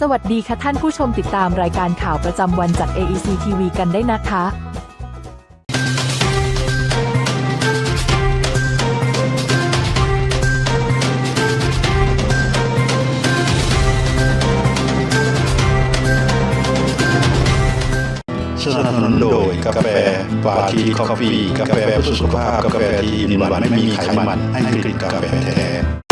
สวัสดีค่ะท่านผู้ชมติดตามรายการข่าวประจำวันจาก AEC TV กันได้นะคะสนับสนุนโดยกาแฟฟาทีคอฟฟี่กาแฟเพื่อสุขภาพกาแฟที่มีหวานไม่มีไขมันให้กลิ่นกาแฟแท้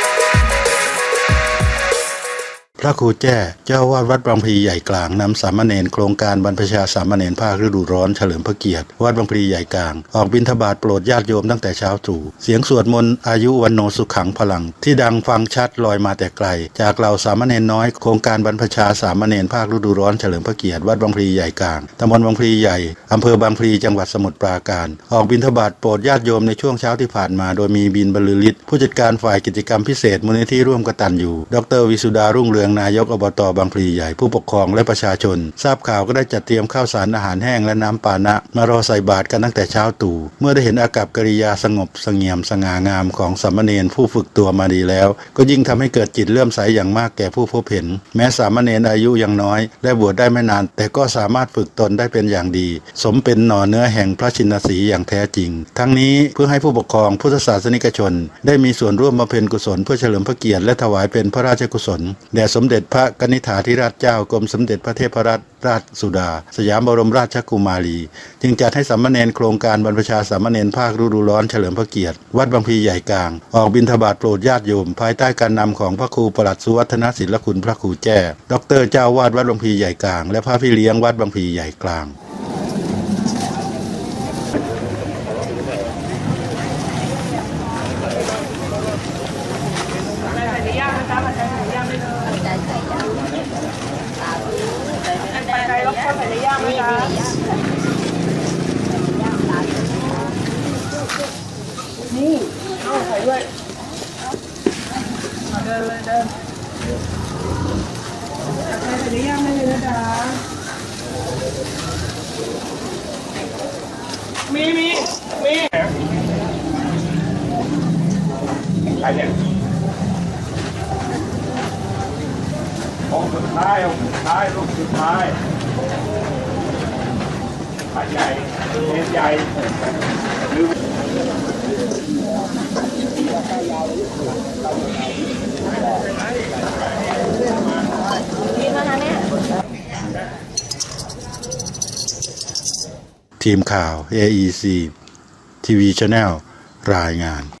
พระครูแจ้เจ้าวาดวัดบางพลีใหญ่กลางนำสามเณรโครงการบรรพชาสามเณรภาคฤดูร้อนเฉลิมพระเกียรติวัดบางพลีใหญ่กลาง ออกบิณฑบาตโปรดญาติโยมตั้งแต่เช้าตรู่เสียงสวดมนต์อายุวันโนสุขังพลัง ที่ดังฟังชัดลอยมาแต่ไกล จากเหล่าสามเณรน้อยโครงการบรรพชาสามเณรภาคฤดูร้อนเฉลิมพระเกียรติวัดบางพลีใหญ่กลางตำบลบางพลีใหญ่อำเภอบางพลีจังหวัดสมุทรปราการ ออกบิณฑบาตโปรดญาติโยมในช่วงเช้าที่ผ่านมา โดยมีบินบรรลือฤทธิ์ผู้จัดการฝ่ายกิจกรรมพิเศษมูลนิธิร่วมกตันอยู่ดรวิสุดารุ่งเรืองนายกอบตบางพลีใหญ่ผู้ปกครองและประชาชน ทราบข่าวก็ได้จัดเตรียมข้าวสารอาหารแห้งและน้ำปานะ มารอใส่บาตรกันตั้งแต่เช้าตู่เมื่อได้เห็นอากับกิริยาสงบสงเียมสง่างามของสามเณรผู้ฝึกตัวมาดีแล้ว ก็ยิ่งทำให้เกิดจิตเลื่อมใสอย่างมากแก่ผู้พบเห็น แม้สามเณรอายุยังน้อยและบวชได้ไม่นาน แต่ก็สามารถฝึกตนได้เป็นอย่างดี สมเป็นหน่อเนื้อแห่งพระชินสีอย่างแท้จริง ทั้งนี้เพื่อให้ผู้ปกครองพุทธศาสนิกชน ได้มีส่วนร่วมบำเพ็ญกุศลเพื่อเฉลิมพระเกียรติและถวายเป็นพระราชกุศลแด่สมมเด็จพระกนิษฐาธิราชเจ้ากรมสมเด็จพระเทพรัตนราชสุดา สยามบรมราชกุมารี จึงจัดให้สามเณรโครงการบรรพชาสามเณรภาคฤดูร้อนเฉลิมพระเกียรติ วัดบางพลีใหญ่กลาง ออกบิณฑบาตโปรดญาติโยม ภายใต้การนำของพระครูประหลัดสุวัฒนศิลคุณพระครูแจ้ดอกเตอรเจ้าวาดวัดบางพลีใหญ่กลาง และพระพี่เลี้ยงวัดบางพลีใหญ่กลางใจรบกวนใส่ ไปในย่างไหมจ๊ะนี่เอาใส่ด้วยเอาเดินเลยเดินใส่ในย่างได้เลยนะจ๊ะมีมีมีใครเนี่ย องสุดท้ายองค์สุดท้ายลูกสุดท้ายปัดใหญ่เน้นใหญ่หรือทีมข่าว AEC TV Channel รายงาน